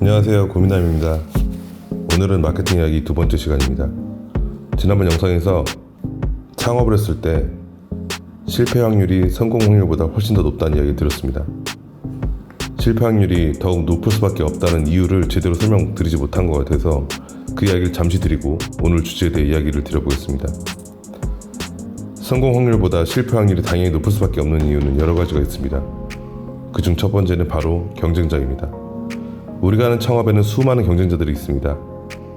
안녕하세요. 고민남입니다. 오늘은 마케팅 이야기 두 번째 시간입니다. 지난번 영상에서 창업을 했을 때 실패 확률이 성공 확률보다 훨씬 더 높다는 이야기 드렸습니다. 실패 확률이 더욱 높을 수밖에 없다는 이유를 제대로 설명드리지 못한 것 같아서 그 이야기를 잠시 드리고 오늘 주제에 대해 이야기를 드려보겠습니다 성공 확률보다 실패 확률이 당연히 높을 수밖에 없는 이유는 여러 가지가 있습니다 그중 첫 번째는 바로 경쟁자입니다 우리가 하는 창업에는 수많은 경쟁자들이 있습니다.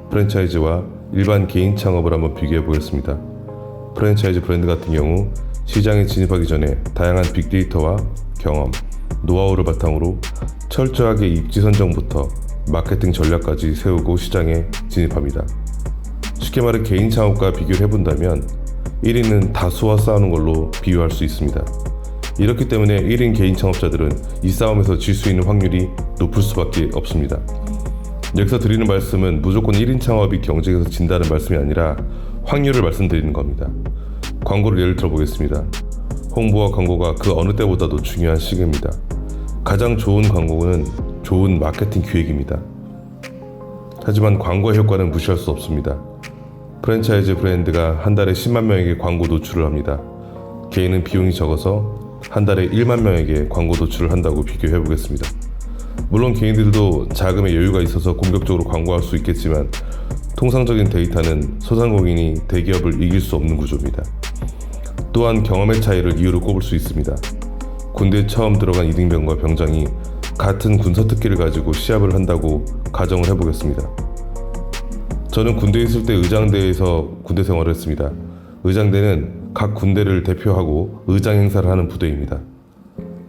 프랜차이즈와 일반 개인 창업을 한번 비교해 보겠습니다. 프랜차이즈 브랜드 같은 경우 시장에 진입하기 전에 다양한 빅데이터와 경험, 노하우를 바탕으로 철저하게 입지 선정부터 마케팅 전략까지 세우고 시장에 진입합니다. 쉽게 말해 개인 창업과 비교를 해본다면 1위는 다수와 싸우는 걸로 비유할 수 있습니다. 이렇기 때문에 1인 개인 창업자들은 이 싸움에서 질 수 있는 확률이 높을 수밖에 없습니다. 여기서 드리는 말씀은 무조건 1인 창업이 경쟁에서 진다는 말씀이 아니라 확률을 말씀드리는 겁니다. 광고를 예를 들어 보겠습니다. 홍보와 광고가 그 어느 때보다도 중요한 시기입니다. 가장 좋은 광고는 좋은 마케팅 기획입니다. 하지만 광고의 효과는 무시할 수 없습니다. 프랜차이즈 브랜드가 한 달에 10만 명에게 광고 노출을 합니다. 개인은 비용이 적어서 한 달에 1만 명에게 광고 노출을 한다고 비교해 보겠습니다. 물론 개인들도 자금의 여유가 있어서 공격적으로 광고할 수 있겠지만 통상적인 데이터는 소상공인이 대기업을 이길 수 없는 구조입니다. 또한 경험의 차이를 이유로 꼽을 수 있습니다. 군대에 처음 들어간 이등병과 병장이 같은 군사 특기를 가지고 시합을 한다고 가정을 해보겠습니다. 저는 군대에 있을 때 의장대에서 군대 생활을 했습니다. 의장대는 각 군대를 대표하고 의장 행사를 하는 부대입니다.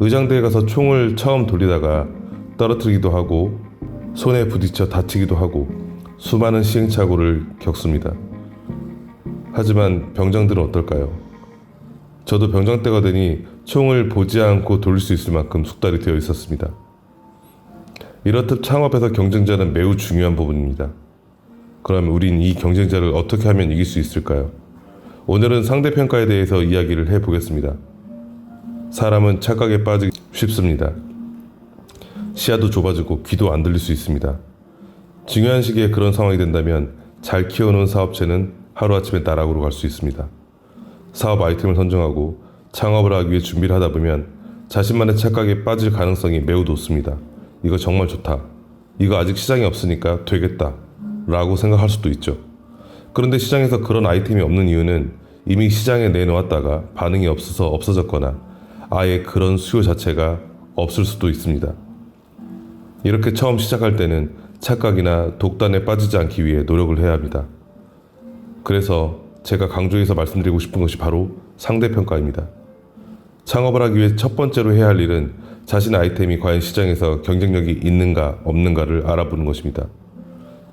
의장대에 가서 총을 처음 돌리다가 떨어뜨리기도 하고 손에 부딪혀 다치기도 하고 수많은 시행착오를 겪습니다. 하지만 병장들은 어떨까요? 저도 병장 때가 되니 총을 보지 않고 돌릴 수 있을 만큼 숙달이 되어 있었습니다. 이렇듯 창업에서 경쟁자는 매우 중요한 부분입니다. 그럼 우린 이 경쟁자를 어떻게 하면 이길 수 있을까요? 오늘은 상대평가에 대해서 이야기를 해보겠습니다. 사람은 착각에 빠지기 쉽습니다. 시야도 좁아지고 귀도 안 들릴 수 있습니다. 중요한 시기에 그런 상황이 된다면 잘 키워놓은 사업체는 하루아침에 나락으로 갈 수 있습니다. 사업 아이템을 선정하고 창업을 하기 위해 준비를 하다 보면 자신만의 착각에 빠질 가능성이 매우 높습니다. 이거 정말 좋다. 이거 아직 시장이 없으니까 되겠다. 라고 생각할 수도 있죠. 그런데 시장에서 그런 아이템이 없는 이유는 이미 시장에 내놓았다가 반응이 없어서 없어졌거나 아예 그런 수요 자체가 없을 수도 있습니다. 이렇게 처음 시작할 때는 착각이나 독단에 빠지지 않기 위해 노력을 해야 합니다. 그래서 제가 강조해서 말씀드리고 싶은 것이 바로 상대평가입니다. 창업을 하기 위해 첫 번째로 해야 할 일은 자신의 아이템이 과연 시장에서 경쟁력이 있는가 없는가를 알아보는 것입니다.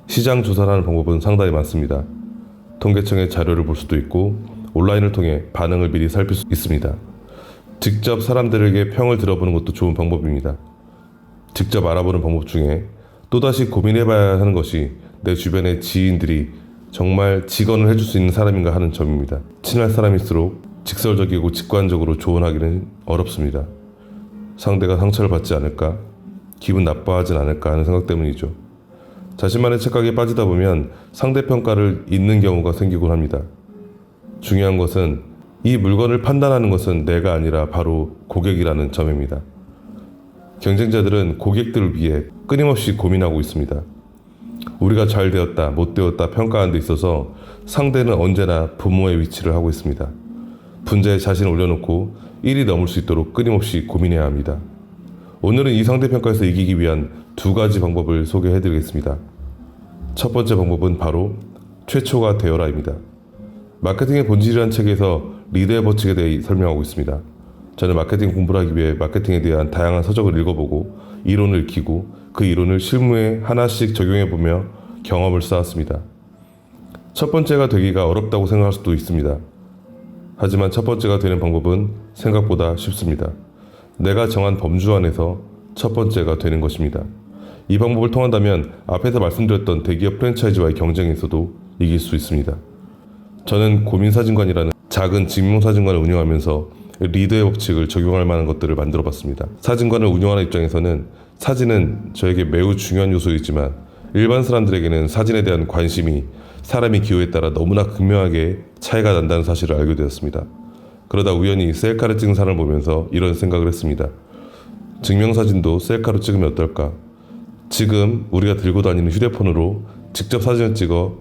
시장 조사라는 방법은 상당히 많습니다. 통계청의 자료를 볼 수도 있고 온라인을 통해 반응을 미리 살필 수 있습니다. 직접 사람들에게 평을 들어보는 것도 좋은 방법입니다. 직접 알아보는 방법 중에 또다시 고민해봐야 하는 것이 내 주변의 지인들이 정말 직언을 해줄 수 있는 사람인가 하는 점입니다. 친할 사람일수록 직설적이고 직관적으로 조언하기는 어렵습니다. 상대가 상처를 받지 않을까, 기분 나빠하진 않을까 하는 생각 때문이죠. 자신만의 착각에 빠지다 보면 상대평가를 잊는 경우가 생기곤 합니다. 중요한 것은 이 물건을 판단하는 것은 내가 아니라 바로 고객이라는 점입니다. 경쟁자들은 고객들을 위해 끊임없이 고민하고 있습니다. 우리가 잘 되었다, 못 되었다 평가하는 데 있어서 상대는 언제나 부모의 위치를 하고 있습니다. 분자에 자신을 올려놓고 1이 넘을 수 있도록 끊임없이 고민해야 합니다. 오늘은 이 상대평가에서 이기기 위한 두 가지 방법을 소개해 드리겠습니다. 첫 번째 방법은 바로 최초가 되어라입니다. 마케팅의 본질이라는 책에서 리더의 법칙에 대해 설명하고 있습니다. 저는 마케팅 공부를 하기 위해 마케팅에 대한 다양한 서적을 읽어보고 이론을 익히고 그 이론을 실무에 하나씩 적용해보며 경험을 쌓았습니다. 첫 번째가 되기가 어렵다고 생각할 수도 있습니다. 하지만 첫 번째가 되는 방법은 생각보다 쉽습니다. 내가 정한 범주 안에서 첫 번째가 되는 것입니다. 이 방법을 통한다면 앞에서 말씀드렸던 대기업 프랜차이즈와의 경쟁에서도 이길 수 있습니다. 저는 고민사진관이라는 작은 증명사진관을 운영하면서 리더의 법칙을 적용할 만한 것들을 만들어 봤습니다. 사진관을 운영하는 입장에서는 사진은 저에게 매우 중요한 요소이지만 일반 사람들에게는 사진에 대한 관심이 사람의 기호에 따라 너무나 극명하게 차이가 난다는 사실을 알게 되었습니다. 그러다 우연히 셀카를 찍은 사람을 보면서 이런 생각을 했습니다. 증명사진도 셀카로 찍으면 어떨까? 지금 우리가 들고 다니는 휴대폰으로 직접 사진을 찍어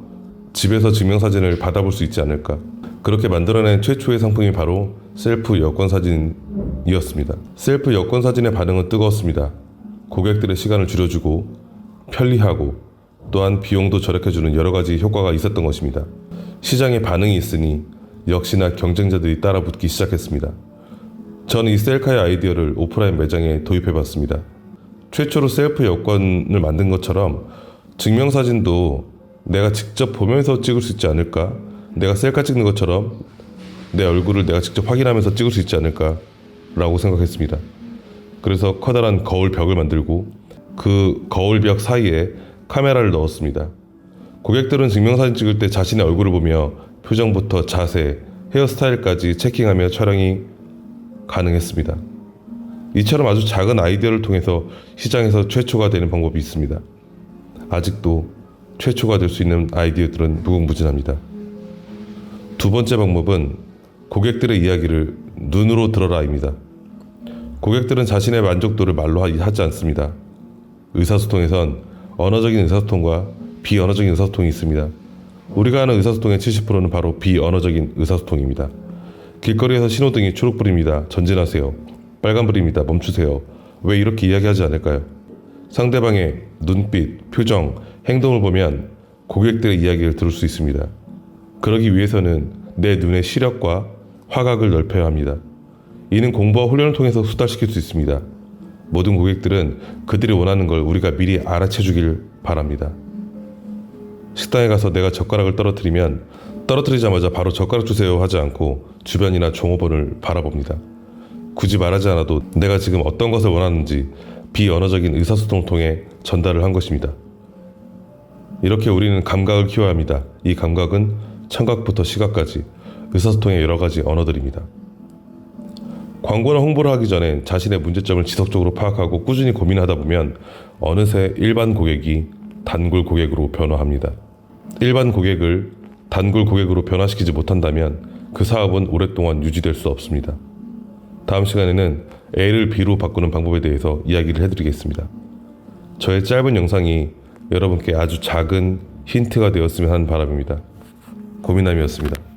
집에서 증명사진을 받아볼 수 있지 않을까? 그렇게 만들어낸 최초의 상품이 바로 셀프 여권 사진이었습니다. 셀프 여권 사진의 반응은 뜨거웠습니다. 고객들의 시간을 줄여주고 편리하고 또한 비용도 절약해주는 여러 가지 효과가 있었던 것입니다. 시장에 반응이 있으니 역시나 경쟁자들이 따라붙기 시작했습니다. 저는 이 셀카의 아이디어를 오프라인 매장에 도입해봤습니다. 최초로 셀프 여권을 만든 것처럼 증명사진도 내가 직접 보면서 찍을 수 있지 않을까? 내가 셀카 찍는 것처럼 내 얼굴을 내가 직접 확인하면서 찍을 수 있지 않을까? 라고 생각했습니다. 그래서 커다란 거울 벽을 만들고 그 거울 벽 사이에 카메라를 넣었습니다. 고객들은 증명사진 찍을 때 자신의 얼굴을 보며 표정부터 자세, 헤어스타일까지 체킹하며 촬영이 가능했습니다. 이처럼 아주 작은 아이디어를 통해서 시장에서 최초가 되는 방법이 있습니다. 아직도 최초가 될 수 있는 아이디어들은 무궁무진합니다. 두 번째 방법은 고객들의 이야기를 눈으로 들어라입니다. 고객들은 자신의 만족도를 말로 하- 하지 않습니다. 의사소통에선 언어적인 의사소통과 비언어적인 의사소통이 있습니다. 우리가 하는 의사소통의 70%는 바로 비언어적인 의사소통입니다. 길거리에서 신호등이 초록불입니다. 전진하세요. 빨간불입니다. 멈추세요. 왜 이렇게 이야기하지 않을까요? 상대방의 눈빛, 표정, 행동을 보면 고객들의 이야기를 들을 수 있습니다. 그러기 위해서는 내 눈의 시력과 화각을 넓혀야 합니다. 이는 공부와 훈련을 통해서 수달시킬 수 있습니다. 모든 고객들은 그들이 원하는 걸 우리가 미리 알아채 주길 바랍니다. 식당에 가서 내가 젓가락을 떨어뜨리면 떨어뜨리자마자 바로 젓가락 주세요 하지 않고 주변이나 종업원을 바라봅니다. 굳이 말하지 않아도 내가 지금 어떤 것을 원하는지 비언어적인 의사소통을 통해 전달을 한 것입니다. 이렇게 우리는 감각을 키워야 합니다. 이 감각은 청각부터 시각까지 의사소통의 여러 가지 언어들입니다. 광고나 홍보를 하기 전에 자신의 문제점을 지속적으로 파악하고 꾸준히 고민하다 보면 어느새 일반 고객이 단골 고객으로 변화합니다. 일반 고객을 단골 고객으로 변화시키지 못한다면 그 사업은 오랫동안 유지될 수 없습니다. 다음 시간에는 A를 B로 바꾸는 방법에 대해서 이야기를 해드리겠습니다. 저의 짧은 영상이 여러분께 아주 작은 힌트가 되었으면 하는 바람입니다. 고민남이었습니다.